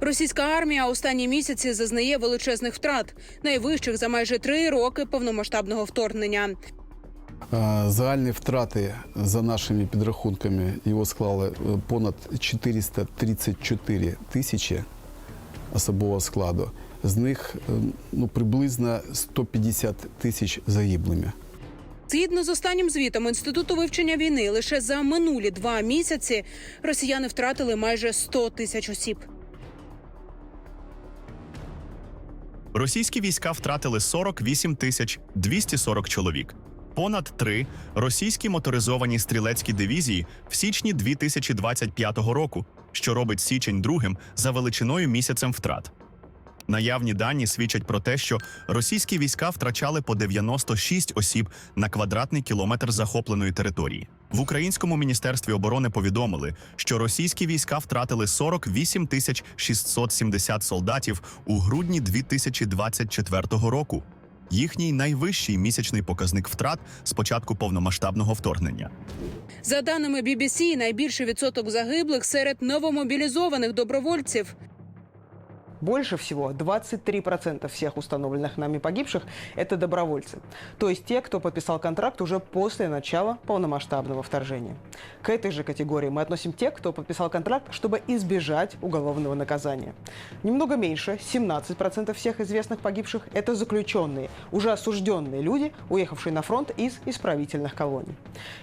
Російська армія останні місяці зазнає величезних втрат, найвищих за майже три роки повномасштабного вторгнення. Загальні втрати за нашими підрахунками його склали е, понад 434 тисячі особового складу. З них е, ну, приблизно 150 тисяч загиблими. Згідно з останнім звітом інституту вивчення війни, лише за минулі два місяці росіяни втратили майже 100 тисяч осіб. Російські війська втратили 48 тисяч 240 чоловік. Понад три російські моторизовані стрілецькі дивізії в січні 2025 року, що робить січень другим за величиною місяцем втрат. Наявні дані свідчать про те, що російські війська втрачали по 96 осіб на квадратний кілометр захопленої території. В українському міністерстві оборони повідомили, що російські війська втратили 48 тисяч 670 солдатів у грудні 2024 року. Їхній найвищий місячний показник втрат з початку повномасштабного вторгнення. За даними BBC, найбільший відсоток загиблих серед новомобілізованих добровольців. Больше всего 23% всех установленных нами погибших – это добровольцы. То есть те, кто подписал контракт уже после начала полномасштабного вторжения. К этой же категории мы относим тех, кто подписал контракт, чтобы избежать уголовного наказания. Немного меньше, 17% всех известных погибших – это заключенные, уже осужденные люди, уехавшие на фронт из исправительных колоний.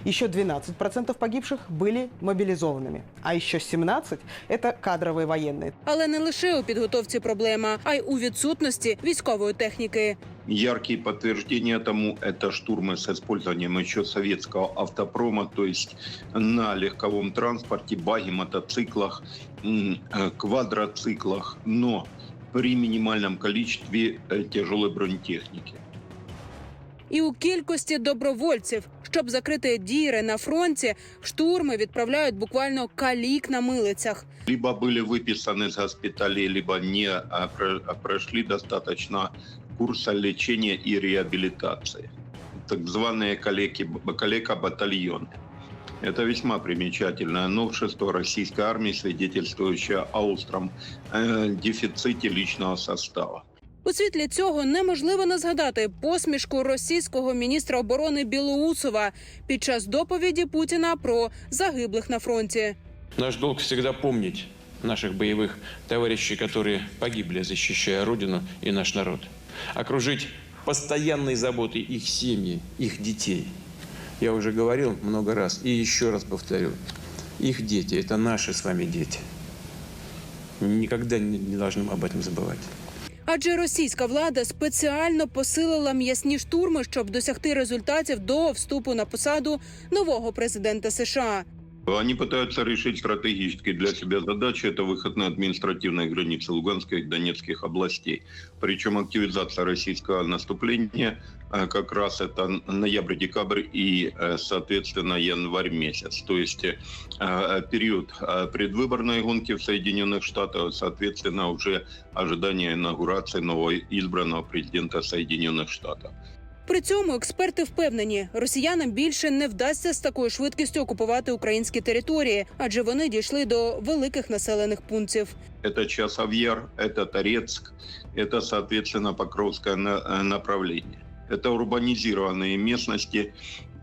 Еще 12% погибших были мобилизованными, а еще 17% – это кадровые военные. Але не лише у підготовці проблема, а й у відсутності військової техніки. Яркие подтверждения тому – это штурмы с использованием еще советского автопрома, то есть на легковом транспорте, баги, мотоциклах, м, э, квадроциклах, но при минимальном количестве э, тяжелой бронетехники. І у кількості добровольців, щоб закрити діри на фронті, штурми відправляють буквально калік на милицях. Либо были выписаны из госпиталей, либо не а, про- а, прошли достаточно курса лечения и реабилитации. Так званые калеки, калека-батальоны. Это весьма примечательное новшество российской армии, свидетельствующее о остром э, дефиците личного состава. У світлі цього неможливо не згадати посмішку російського міністра оборони Білоусова під час доповіді Путіна про загиблих на фронті. Наш долг всегда помнить наших боевых товарищей, которые погибли, защищая Родину и наш народ. Окружить постоянной заботой их семьи, их детей. Я уже говорил много раз и еще раз повторю. Их дети – это наши с вами дети. Никогда не не должны об этом забывать. Адже російська влада спеціально посилила м'ясні штурми, щоб досягти результатів до вступу на посаду нового президента США. Они пытаются решить стратегические для себя задачи. Это выход на административные границы Луганской и Донецких областей. Причем активизация российского наступления э, как раз это ноябрь-декабрь и, э, соответственно, январь месяц. То есть э, период предвыборной гонки в Соединенных Штатах, соответственно, уже ожидание инаугурации нового избранного президента Соединенных Штатов. При цьому експерти впевнені, росіянам більше не вдасться з такою швидкістю окупувати українські території, адже вони дійшли до великих населених пунктів. Это Часовьяр, это Торецк, это, соответственно, Покровское на- э, направление. Это урбанизированные местности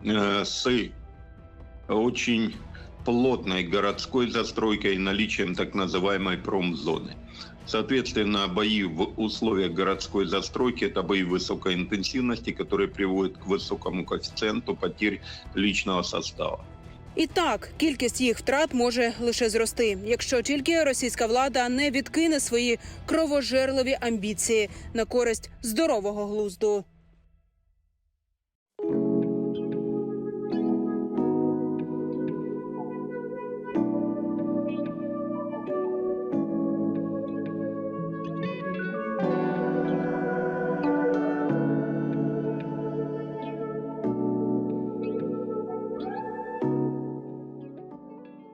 э, с очень плотной городской застройкой и наличием так называемой промзоны. Соответственно, бои в условиях городской застройки – это бои высокой интенсивности, которые приводят к высокому коэффициенту потерь личного состава. І так, кількість їх втрат може лише зрости, якщо тільки російська влада не відкине свої кровожерливі амбіції на користь здорового глузду.